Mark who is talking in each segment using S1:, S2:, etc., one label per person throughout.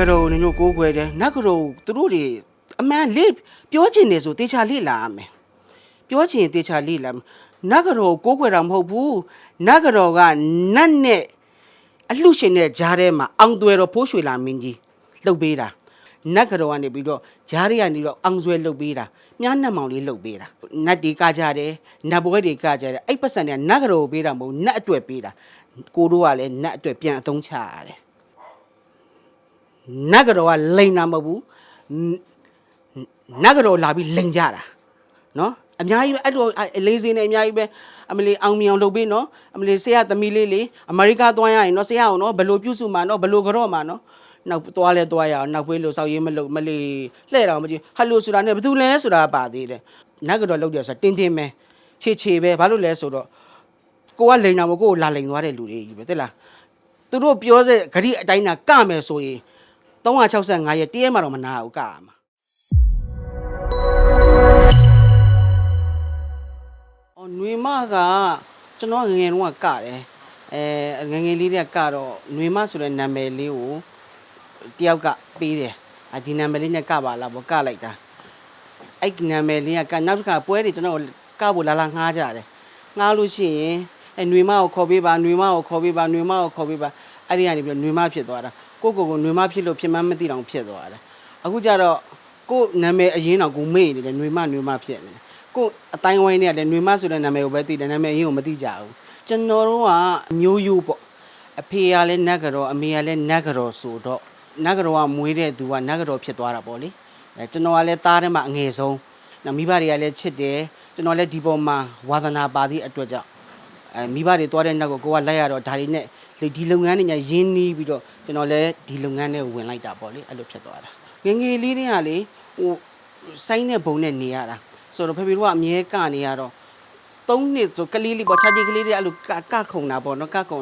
S1: ကတော်ကိုနင်တို့ကိုးကွယ်တယ်နတ်ကတော်ကိုသူတို့တွေအမှန်လေးပြောချင်တယ်ဆိုတေချာလေးလာရမယ်ပြောချင်ရင်တေချာလေးလာမယ်နတ်ကတော်ကိုကိုးကွယ်တာမဟုတ်ဘူးနတ်ကတော်ကနတ်နဲ့အလှရှင်တဲ့ဂျားထဲမှာအောင်သွဲတော်ဖိုးရွှေလာမင်းကြီးလှုပ်ပေးတာနတ်ကတော်ကနေပြီးတော့ဂျားတွေကနေတော့အောင်ဆွဲလှုပ်ပေးတာမြားနှက်မောင်လေးလှုပ်ပေးတာနတ်တွေကကြတယ်နတ်ဘွဲတွေကကြတယ်အဲ့ပတ်စံတွေကနတ်ကတော်ကိုပေးတာမဟုတ်နတ်အတွက်ပေးတာကိုတို့ကလည်းနတ်အတွက်ပြန်အသုံးချရတယ် နတ်ကတော်ကလိန်တာမဟုတ်ဘူးနနတ်ကတော်လာပြီးလိန်ကြတာနော်အများကြီးပဲအဲ့လိုအလေးစင်းနေအများကြီးပဲအမလီအောင်မြောင်လုပ်ပေးနော်အမလီဆရာသမီးလေးလေးအမေရိကသွားရရင်နော်ဆရာအောင်နော်ဘယ်လိုပြုစုမှာနော်ဘယ်လိုကြော့မှာနော်နောက်သွားလဲသွားရအောင်နောက်ဖွေးလို့စောက်ရေးမလို့မလီလှဲ့တော့မကြည့်ဟယ်လိုဆိုတာနဲ့ဘာတူလဲဆိုတာပါသေးတယ်နတ်ကတော်လုပ်တယ်ဆိုတာတင်းတင်းပဲခြေခြေပဲဘာလို့လဲဆိုတော့ကိုကလိန်တာမဟုတ်ကိုကိုလာလိန်သွားတဲ့လူတွေကြီးပဲတဲ့လားသူတို့ပြောတဲ့ဂရိအတိုင်းသာကမယ်ဆိုရင် 365ရက်တည်းမှတော့မနာဘူးကရမှာအော်ຫນွေမကကျွန်တော်ငယ်ငယ်တုန်းကကတယ်အဲငယ်ငယ်လေးတွေကကတော့ຫນွေမဆိုတဲ့နာမည်လေးကိုတယောက်ကပေးတယ်အဒီနာမည်လေးနဲ့ကပါလားဘောကလိုက်တာအဲ့ဒီနာမည်လေးကကနောက်တစ်ခါပွဲတွေကျွန်တော်ကဖို့လာလာငှားကြတယ်ငှားလို့ရှိရင်အဲຫນွေမကိုခေါ်ပေးပါຫນွေမကိုခေါ်ပေးပါຫນွေမကိုခေါ်ပေးပါအဲ့ဒီကနေပြီးတော့ຫນွေမဖြစ်သွားတာ ကိုကိုကိုຫນွေမဖြစ်လို့ဖြစ်မှန်းမသိတော့ဖြစ်သွားတယ်အခုကျတော့ကိုနာမည်အရင်တော့ကိုမေ့နေတယ်ຫນွေမຫນွေမဖြစ်နေတယ်ကိုအတိုင်းဝိုင်းနဲ့လည်းຫນွေမဆိုတဲ့နာမည်ကိုပဲသိတယ်နာမည်အရင်ကိုမသိကြဘူးကျွန်တော်တို့ကမျိုးရိုးပေါ့အဖေကလည်းနတ်ကတော်အမေကလည်းနတ်ကတော်ဆိုတော့နတ်ကတော်ကမွေးတဲ့သူကနတ်ကတော်ဖြစ်သွားတာပေါ့လေအဲကျွန်တော်ကလည်းသားထဲမှာအငယ်ဆုံးနောက်မိဘတွေကလည်းချစ်တယ်ကျွန်တော်လည်းဒီပေါ်မှာဝါသနာပါသည့်အတွက်ကြောင့် အဲမိဘတွေသွားတဲ့နောက်ကိုကိုကလိုက်ရတော့ဒါတွေနဲ့လေဒီလုပ်ငန်းတွေညာရင်းနှီးပြီးတော့ကျွန်တော်လည်းဒီလုပ်ငန်းတွေကိုဝင်လိုက်တာပေါ့လေအဲ့လိုဖြစ်သွားတာငယ်ငယ်လေးတွေကလေဟိုစိုင်းတဲ့ဘုံနဲ့နေရတာဆိုတော့ဖေဖေတို့ကအမြဲကနေရတော့သုံးနှစ်ဆိုကလေးလေးပေါ့ခြားကြီးကလေးတွေအဲ့လိုကကခုံတာပေါ့နော်ကခုံ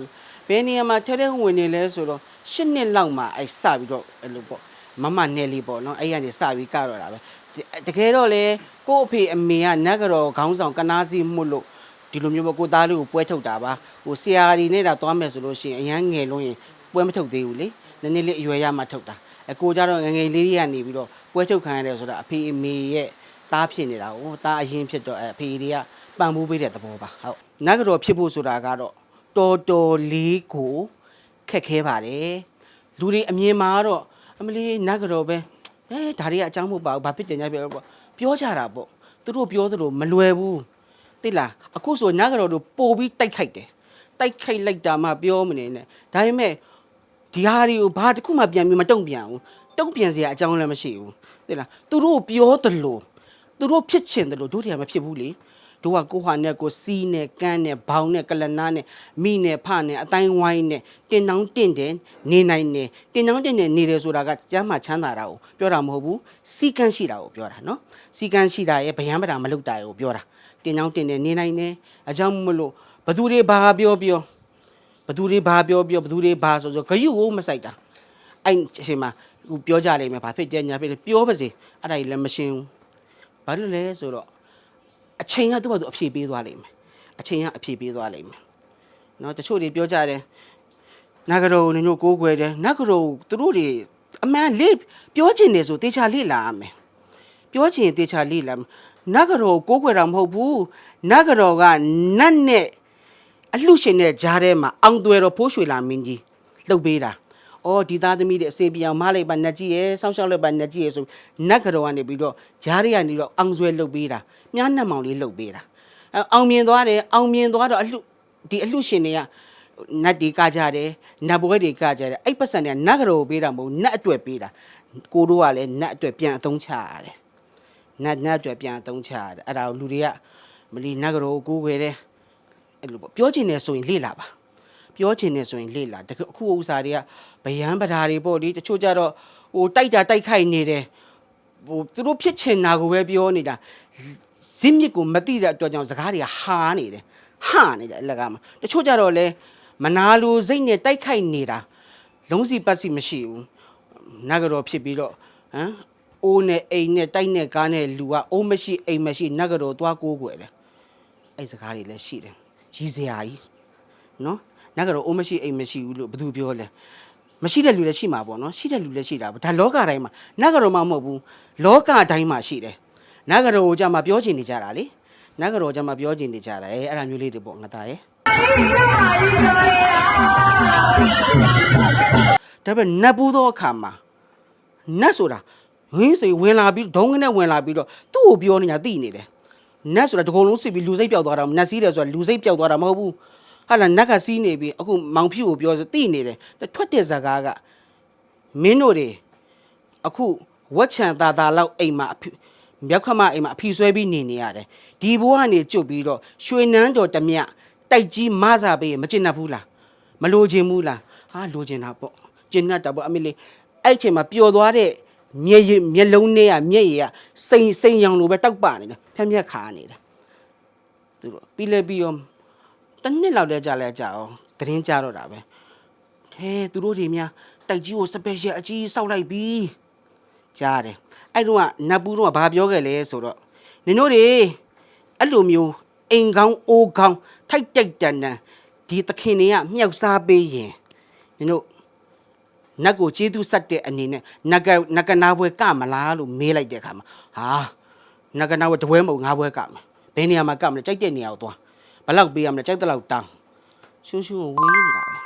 S1: ဘယ်နေရာမှာထဲထဲဝင်နေလဲဆိုတော့၈နှစ်လောက်မှအဲ့စပြီးတော့အဲ့လိုပေါ့မမနဲ့လေးပေါ့နော်အဲ့ရနေစပြီးကတော့တာပဲတကယ်တော့လေကို့အဖေအမေကနတ်ကတော်ခေါင်းဆောင်ကနာစီမှုလို့ ဒီလိုမျိုးပေါ့ကိုသားလေးကိုပွဲထုတ်တာပါဟိုဆရာကြီးနဲ့တာသွားမယ်ဆိုလို့ရှိရင်အရန်ငယ်လုံးရင်ပွဲမထုတ်သေးဘူးလေနည်းနည်းလေးအရွယ်ရမှထုတ်တာအကိုကြတော့ငယ်ငယ်လေးတွေကနေပြီးတော့ပွဲထုတ်ခံရတယ်ဆိုတာအဖေအမေရဲ့သားဖြစ်နေတာဟိုသားအရင်ဖြစ်တော့အဖေတွေကပံ့ပိုးပေးတဲ့သဘောပါဟုတ်နတ်ကတော်ဖြစ်ဖို့ဆိုတာကတော့တော်တော်လေးကိုခက်ခဲပါတယ်လူတွေအမြင်မှာတော့အမလီနတ်ကတော်ပဲအဲဒါတွေကအကြောင်းမဟုတ်ပါဘူးဘာဖြစ်တယ်ညာပြောပေါ့ပြောကြတာပေါ့သူတို့ပြောသလိုမလွယ်ဘူး တိလားအခုဆိုညကတော့တို့ပို့ပြီးတိုက်ခိုက်တယ်တိုက်ခိုက်လိုက်တာမှပြောမနေနဲ့ဒါပေမဲ့ဒီဟာတွေကိုဘာတစ်ခုမှပြန်ပြီးမတုံ့ပြန်ဘူးတုံ့ပြန်စရာအကြောင်းလည်းမရှိဘူးတိလားသူတို့ပြောတယ်လို့သူတို့ဖြစ်ချင်တယ်လို့တို့တွေကမဖြစ်ဘူးလေ တို့ကကိုဟာနဲ့ကိုစီးနဲ့ကန်းနဲ့ဘောင်နဲ့ကလနာနဲ့မိနဲ့ဖနဲ့အတိုင်းဝိုင်းနဲ့တင်တောင်းတင့်တယ်နေနိုင်တယ်တင်တောင်းတင့်တယ်နေတယ်ဆိုတာကကျမ်းမှာချမ်းသာတာကိုပြောတာမဟုတ်ဘူးစီကန်းရှိတာကိုပြောတာနော်စီကန်းရှိတာရဲ့ဗျံပတာမလုပ်တာကိုပြောတာတင်ကြောင်းတင်တယ်နေနိုင်တယ်အကြောင်းမလို့ဘသူတွေဘာပြောပြောဘသူတွေဘာပြောပြောဘသူတွေဘာဆိုဆိုဂယုကိုမဆိုင်တာအဲ့အချိန်မှာဟိုပြောကြလိမ့်မယ်ဘာဖြစ်တယ်ညာဖြစ်တယ်ပြောပါစေအဲ့ဒါကြီးလည်းမရှင်းဘူးဘာလို့လဲဆိုတော့ အချိန်ကသူ့ဘာသူအဖြေပေးသွားလိမ့်မယ်အချိန်ကအဖြေပေးသွားလိမ့်မယ်နော်တချို့တွေပြောကြတယ်နဂရောနင်တို့ကိုးကွယ်တယ်နဂရောသူတို့တွေအမှန်လေးပြောချင်တယ်ဆိုတေချာလေ့လာရမယ်ပြောချင်တေချာလေ့လာနဂရောကိုးကွယ်တာမဟုတ်ဘူးနဂရောကနတ်နဲ့အလှရှင်တဲ့ဂျားထဲမှာအောင်သွဲတော်ဖိုးရွှေလာမင်းကြီးလှုပ်ပေးတာ အော်ဒီသားသမီးတွေအစေပြောင်မလိုက်ပါနတ်ကြီးရဲ့စောင့်ရှောက်လိုက်ပါနတ်ကြီးရဲ့ဆိုနတ်ကတော်ကနေပြီးတော့ဂျားတွေကနေတော့အောင်ဆွဲလှုပ်ပေးတာ။မြားနှက်မောင်လေးလှုပ်ပေးတာ။အဲအောင်မြင်သွားတယ်အောင်မြင်သွားတော့အလှဒီအလှရှင်တွေကနတ်တွေကကြတယ်နတ်ဘွဲတွေကကြတယ်အဲ့ပတ်စံတွေကနတ်ကတော်ကိုပေးတာမဟုတ်နတ်အတွက်ပေးတာကိုတို့ကလည်းနတ်အတွက်ပြန်အသုံးချရတယ်နတ်နတ်အတွက်ပြန်အသုံးချရတယ်အဲ့ဒါကိုလူတွေကမလီနတ်ကတော်ကိုကိုးခွေတယ်အဲ့လိုပေါ့ပြောချင်တယ်ဆိုရင်လေ့လာပါ ပြောချင်တယ်ဆိုရင်လေ့လာတကယ်အခုဥစ္စာတွေကဗယံပဓာတွေပေါ့လေတချို့ကြတော့ဟိုတိုက်တာတိုက်ခိုက်နေတယ်ဟိုသူတို့ဖြစ်ချင်တာကိုပဲပြောနေတာဇင်းမြစ်ကိုမတိတဲ့အတွက်ကြောင့်စကားတွေကဟာနေတယ်ဟာနေတယ်အလကားမှာတချို့ကြတော့လဲမနာလိုစိတ်နဲ့တိုက်ခိုက်နေတာလုံးစီပတ်စီမရှိဘူးနတ်ကတော်ဖြစ်ပြီးတော့ဟမ်အိုးနဲ့အိမ်နဲ့တိုက်နဲ့ကားနဲ့လူကအိုးမရှိအိမ်မရှိနတ်ကတော်သွားကိုးကွယ်တယ်အဲ့စကားတွေလည်းရှိတယ်ရီစရာကြီးနော် နတ်ကတော်အိုးမရှိအိမ်မရှိဘူးလို့ဘယ်သူပြောလဲမရှိတဲ့လူလည်းရှိမှာပေါ့နော်ရှိတဲ့လူလည်းရှိတာပေါ့ဒါလောကတိုင်းမှာနဂရောမှမဟုတ်ဘူးလောကတိုင်းမှာရှိတယ်နဂရောကိုကြမှာပြောချင်နေကြတာလေနဂရောကြမှာပြောချင်နေကြတာအဲအဲ့ဒါမျိုးလေးတွေပေါ့ငါသားရဲ့ဒါပေမဲ့နတ်ဘူးသောအခါမှာနတ်ဆိုတာဝင်းစိဝင်လာပြီးဒုံးကနေဝင်လာပြီးတော့သူ့ကိုပြောနေတာသိနေတယ်နတ်ဆိုတာတကုံလုံးစစ်ပြီးလူစိတ်ပျောက်သွားတာနတ်စီးတယ်ဆိုတာလူစိတ်ပျောက်သွားတာမဟုတ်ဘူး ဟာလာနတ်ကစီးနေပြီးအခုမောင်ဖြူကိုပြောဆိုသိနေတယ်ထွက်တဲ့ဇာကားကမင်းတို့တွေအခုဝက်ချံသားသားလောက်အိမ်မှာအဖေမြောက်ခမအိမ်မှာအဖီဆွဲပြီးနေနေရတယ်ဒီဘိုးကနေကျွတ်ပြီးတော့ရွှေနန်းတော်တမြတိုက်ကြီးမဆာပေးရင်မကျင်တတ်ဘူးလားမလိုချင်ဘူးလားဟာလိုချင်တာပေါ့ကျင်တတ်တာပေါ့အမေလေးအဲ့အချိန်မှာပျော်သွားတဲ့မျက်ရည်မျက်လုံးထဲကမျက်ရည်ကစိန်စိန်ရောင်လိုပဲတောက်ပနေတယ်ဖြက်ဖြက်ခါနေတယ်သူတို့ပြီးလဲပြီးရော တစ်နှစ်လောက်လဲကြာလဲကြာအောင်သတရင်ကြတော့တာပဲဟဲသူတို့တွေများတိုက်ကြီးကိုစပယ်ရှယ်အကြီးစောက်လိုက်ပြီကြားတယ်အဲ့တော့ကနတ်ဘူးတော့ကဘာပြောခဲ့လဲဆိုတော့နင်တို့တွေအဲ့လိုမျိုးအိမ်ကောင်းအိုးကောင်းထိုက်တိုက်တန်တန်ဒီသခင်တွေကမြောက်စားပေးရင်နင်တို့နတ်ကိုကျေးဇူးဆက်တဲ့အနေနဲ့နတ်ကနတ်ကနာဘွဲကမလားလို့မေးလိုက်တဲ့အခါမှာဟာနတ်ကနာဘွဲတပွဲမဟုတ်ငါးဘွဲကမယ်ဘယ်နေရာမှာကမလဲကြိုက်တဲ့နေရာကိုသွား ဘယ်လောက်ပေးရမလဲကြိုက်တဲ့လောက်တောင်းရှူးရှူးကိုဝေးနေတာပဲ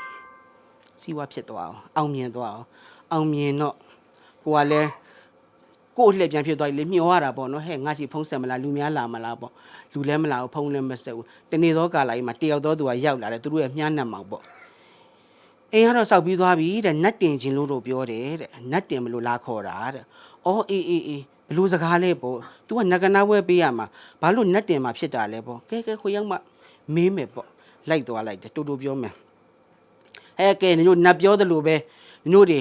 S1: စီဝါဖြစ်သွားအောင်အောင်မြင်သွားအောင်အောင်မြင်တော့ကိုကလည်းကို့လှည့်ပြန်ဖြစ်သွားပြီလေမျောရတာပေါ့နော်ဟဲ့ငါချီဖုံးဆက်မလားလူများလာမလားပေါ့လူလည်းမလာဘူးဖုံးလည်းမဆက်ဘူးတနေ့သောကာလကြီးမှာတယောက်သောသူကရောက်လာတယ်သူတို့ရဲ့မြားနတ်မောင်ပေါ့အိမ်ကတော့စောက်ပြီးသွားပြီတဲ့နတ်တင်ချင်းလို့တော့ပြောတယ်တဲ့နတ်တင်မလို့လာခေါ်တာတဲ့။အော်အေးအေးအေးဘလို့စကားလဲပေါ့။ तू ကနဂနာဝဲပေးရမှာဘာလို့နတ်တင်မှာဖြစ်တာလဲပေါ့။ကဲကဲခွေရောက်မှ မေးမယ်ပေါ့။လိုက်သွားလိုက်တယ်တူတူပြောမယ်။အဲကဲညီတို့နတ်ပြောသလိုပဲညီတို့တွေ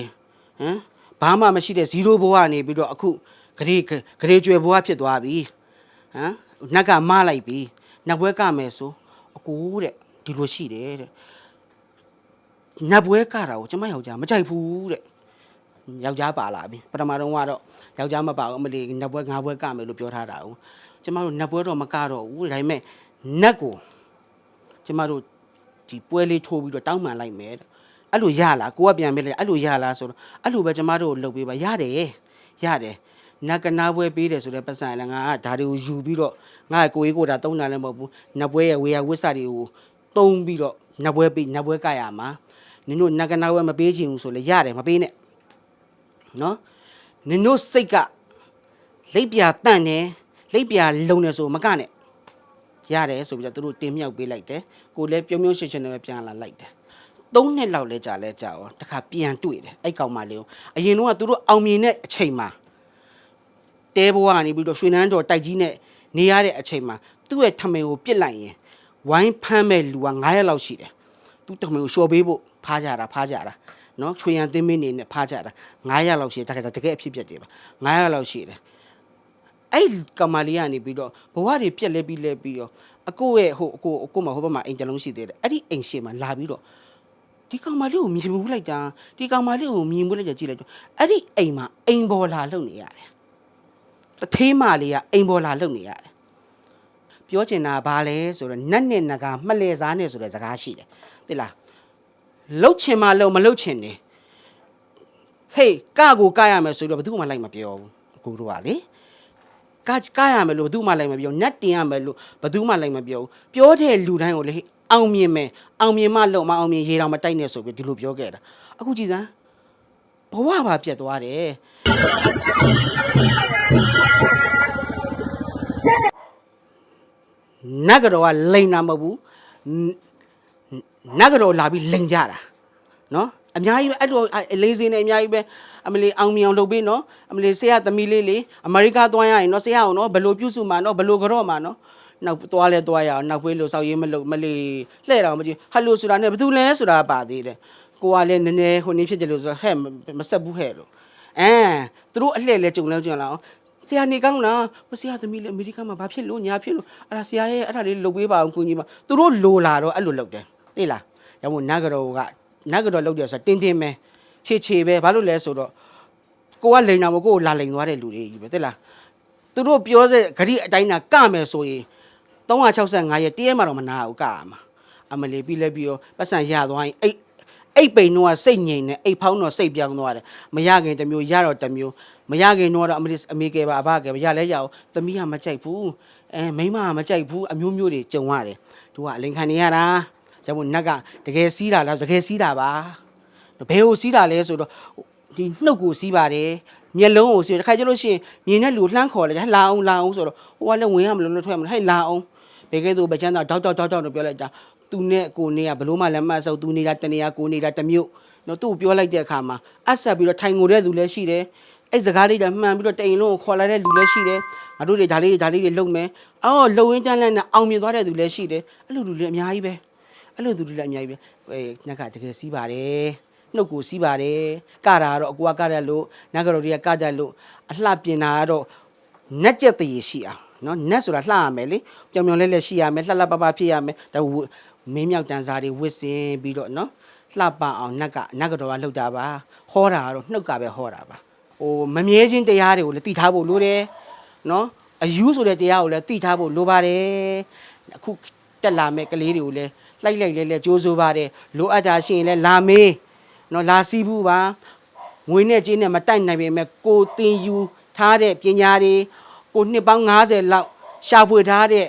S1: ဟမ်ဘာမှမရှိတဲ့0ဘဝကနေပြီးတော့အခုဂရေဂရေကျွယ်ဘဝဖြစ်သွားပြီ။ဟမ်နတ်ကမလိုက်ပြီ။နတ်ဘွဲကမယ်ဆိုအကူတဲ့ဒီလိုရှိတယ်တဲ့။နတ်ပွဲကတာကိုကျမယောက်ျားမကြိုက်ဘူးတဲ့ယောက်ျားပါလာပြီပထမတော့ကတော့ယောက်ျားမပါဘူးအမလီနတ်ပွဲငါးပွဲကမယ်လို့ပြောထားတာကိုကျမတို့နတ်ပွဲတော့မကတော့ဘူးဒါပေမဲ့နတ်ကို ကျမတို့ဒီပွဲလေးထိုးပြီးတော့တောင်းပန်လိုက်မယ်တဲ့အဲ့လိုရလားကိုကပြန်မေးလိုက်အဲ့လိုရလားဆိုတော့အဲ့လိုပဲကျမတို့ကိုလုပ်ပေးပါရတယ်ရတယ်နတ်ကနာပွဲပေးတယ်ဆိုတဲ့ပတ်စံလည်းငါကဒါတွေကိုယူပြီးတော့ငါကကိုကြီးကိုဒါတုံးတာလည်းမဟုတ်ဘူးနတ်ပွဲရဲ့ဝေယဝိဆာတွေကိုတုံးပြီးတော့နတ်ပွဲပေးနတ်ပွဲကရမှာနင်တို့နဂနာဝဲမပေးချင်ဘူးဆိုလေရတယ်မပေးနဲ့နော်နင်တို့စိတ်ကလိပ်ပြာတန့်နေလိပ်ပြာလုံနေဆိုမကနဲ့ ရတယ်ဆိုပြီးတော့သူတို့တင်မြောက်ပေးလိုက်တယ်ကိုလည်းပြုံးပြုံးရှင်းရှင်းနဲ့ပဲပြန်လာလိုက်တယ်သုံးနှစ်လောက်လဲကြာလဲကြာရောတခါပြန်တွေ့တယ်အဲ့ကောင်မလေးကိုအရင်တော့ကသူတို့အောင်မြင်တဲ့အချိန်မှာတဲဘဝကနေပြီးတော့ရွှေနန်းတော်တိုက်ကြီးနဲ့နေရတဲ့အချိန်မှာသူ့ရဲ့ထမင်ကိုပြစ်လိုက်ရင်ဝိုင်းဖမ်းမဲ့လူက9ရက်လောက်ရှိတယ်သူတမန်ကိုလျှော်ပေးဖို့ဖားကြတာဖားကြတာနော်ချွေရန်တင်းမင်းနေနဲ့ဖားကြတာ900လောက်ရှိတယ်တကယ်တကယ်အဖြစ်ပြက်တယ်ပါ900လောက်ရှိတယ် အဲ့ကမာလီကနေပြီးတော့ဘဝတွေပြက်လဲပြီးလဲပြီးတော့အကိုရဲ့ဟိုအကိုအကိုမဟိုဘက်မှာအိမ်တလုံးရှိသေးတယ်အဲ့ဒီအိမ်ရှိမှာလာပြီးတော့ဒီကောင်မလေးကိုမြင်မှုလိုက်တာဒီကောင်မလေးကိုမြင်မှုလိုက်ကြကြည့်လိုက်တော့အဲ့ဒီအိမ်မှာအိမ်ပေါ်လာလုံနေရတယ်တထေးမလေးကအိမ်ပေါ်လာလုံနေရတယ်ပြောချင်တာဘာလဲဆိုတော့နတ်နဲ့နဂါမှတ်လေစားနဲ့ဆိုတဲ့စကားရှိတယ်တိလားလှုပ်ချင်မှလှုပ်မလှုပ်ချင်နေဟေးကကိုကရမယ်ဆိုတော့ဘယ်သူမှလိုက်မပြောဘူးအကူတို့ကလေ ကကရမယ်လို့ဘယ်သူမှလိုက်မပြောနတ်တင်ရမယ်လို့ဘယ်သူမှလိုက်မပြောဘူးပြောတဲ့လူတိုင်းကိုလေအောင်မြင်မယ်အောင်မြင်မှလှုပ်မအောင်မြင်ရေတောင်မတိုက်နဲ့ဆိုပြီးဒီလိုပြောခဲ့တာအခုကြည်စမ်းဘဝပါပြတ်သွားတယ်နတ်ကတော့ကလိန်တာမဟုတ်ဘူးနတ်ကတော့လာပြီးလိန်ကြတာနော် အများကြီးပဲအဲ့လိုအလေးစင်းနဲ့အများကြီးပဲအမလီအောင်မြောင်လုပ်ပေးနော်အမလီဆရာသမီးလေးလေအမေရိကသွားရရင်နော်ဆရာအောင်နော်ဘယ်လိုပြုစုမှာနော်ဘယ်လိုကြော့မှာနော်နောက်သွားလဲသွားရအောင်နောက်ဖွေးလို့စောက်ရေးမလို့မလီလှဲ့တော့မကြည့်ဟယ်လိုဆိုတာနဲ့ဘာတူလဲဆိုတာပါသေးတယ်ကိုကလည်းနည်းနည်းဟိုနေဖြစ်တယ်လို့ဆိုဟဲ့မဆက်ဘူးဟဲ့လို့အဲသူတို့အလှဲ့လဲကြုံလဲကြုံလာအောင်ဆရာနေကောင်းလားဟိုဆရာသမီးလေးအမေရိကမှာဘာဖြစ်လို့ညာဖြစ်လို့အဲ့ဒါဆရာရဲ့အဲ့ဒါလေးလုပ်ပေးပါအောင်ကိုကြီးမသူတို့လိုလာတော့အဲ့လိုလုပ်တယ်သိလားရောမို့နတ်ကတော်က နတ်ကတော်လုပ်တယ်ဆိုတာတင်းတင်းပဲခြေခြေပဲဘာလို့လဲဆိုတော့ကိုကလိန်တာမကိုကိုလာလိန်သွားတဲ့လူတွေကြီးပဲသိလားသူတို့ပြောတဲ့ဂရိအတိုင်းနာကမယ်ဆိုရင်365ရက်တည်းရဲမှာတော့မနာဘူးကရမှာအမလီပြီးလဲပြီးတော့ပတ်စံရသွားရင်အဲ့အိတ်ပိန်တော့စိတ်ငြိမ်နေအိတ်ဖောင်းတော့စိတ်ပြောင်းသွားတယ်မရခင်တစ်မျိုးရတော့တစ်မျိုးမရခင်တော့အမေအမေကဲပါအဘကဲပါရလဲရအောင်သမီးကမကြိုက်ဘူးအဲမိန်းမကမကြိုက်ဘူးအမျိုးမျိုးတွေကြုံရတယ်သူကအလင်ခံနေရတာ ကျမို့နတ်ကတကယ်စီးတာလားတကယ်စီးတာပါဘယ်ကိုစီးတာလဲဆိုတော့ဒီနှုတ်ကိုစီးပါတယ်မျက်လုံးကိုစီးတယ်တစ်ခါကျလို့ရှိရင်မြင်တဲ့လူလှမ်းခေါ်တယ်ဟဲ့လာအောင်လာအောင်ဆိုတော့ဟိုကလည်းဝင်ရမလို့လို့ထွက်ရမလို့ဟဲ့လာအောင်ဘယ်ကဲသူပဲချမ်းသာတောက်တောက်တောက်တောက်လို့ပြောလိုက်တာသူနဲ့ကိုနေကဘလို့မှလည်းမတ်ဆုပ်သူနေတာတနေရကိုနေတာတစ်မျိုးနော်သူ့ကိုပြောလိုက်တဲ့အခါမှာအပ်ဆက်ပြီးတော့ထိုင်ငိုတဲ့လူလည်းရှိတယ်အဲ့စကားလေးတွေမှန်ပြီးတော့တိန်လုံးကိုခေါ်လာတဲ့လူလည်းရှိတယ်ငါတို့တွေဒါလေးတွေဒါလေးတွေလုံမယ်အော်လုံရင်းတန်းလန်းနဲ့အောင်မြင်သွားတဲ့လူလည်းရှိတယ်အဲ့လိုလူတွေအများကြီးပဲ အဲ့လိုလူတွေလည်းအများကြီးပဲအဲညကတကယ်စီးပါတယ်နှုတ်ကိုစီးပါတယ်ကတာကတော့အကွာကတဲ့လို့နဂရော်တွေကကတဲ့လို့အလှပြင်တာကတော့နက်ကြက်တည်ရှိအောင်နော်နက်ဆိုတာလှရမယ်လေပြောင်ပြောင်လဲလဲရှိရမယ်လှလှပပဖြစ်ရမယ်ဒါဝမင်းမြောက်တန်စားတွေဝစ်စင်ပြီးတော့နော်လှပအောင်နက်ကနက်ကတော့ကလှုပ်တာပါဟောတာကတော့နှုတ်ကပဲဟောတာပါဟိုမမြဲခြင်းတရားတွေကိုလည်းသိထားဖို့လိုတယ်နော်အယူဆိုတဲ့တရားကိုလည်းသိထားဖို့လိုပါတယ်အခုတက်လာမဲ့ကလေးတွေကိုလည်း လှိုက်လိုက်လဲလဲကြိုးစိုးပါတယ်လိုအပ်တာရှိရင်လည်းလာမေးနော်လာစီးဘူးပါငွေနဲ့ကြေးနဲ့မတိုက်နိုင်ပေမဲ့ကိုတင်ယူထားတဲ့ပညာတွေကိုနှစ်ပေါင်း90လောက်ရှာဖွေထားတဲ့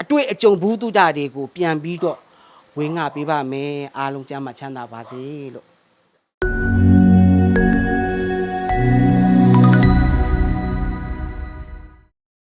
S1: အတွေ့အကြုံဘူးတုဒ္ဒတွေကိုပြန်ပြီးတော့ဝင်းငါပေးပါမယ်အားလုံးကျမ်းမှချမ်းသာပါစေလို့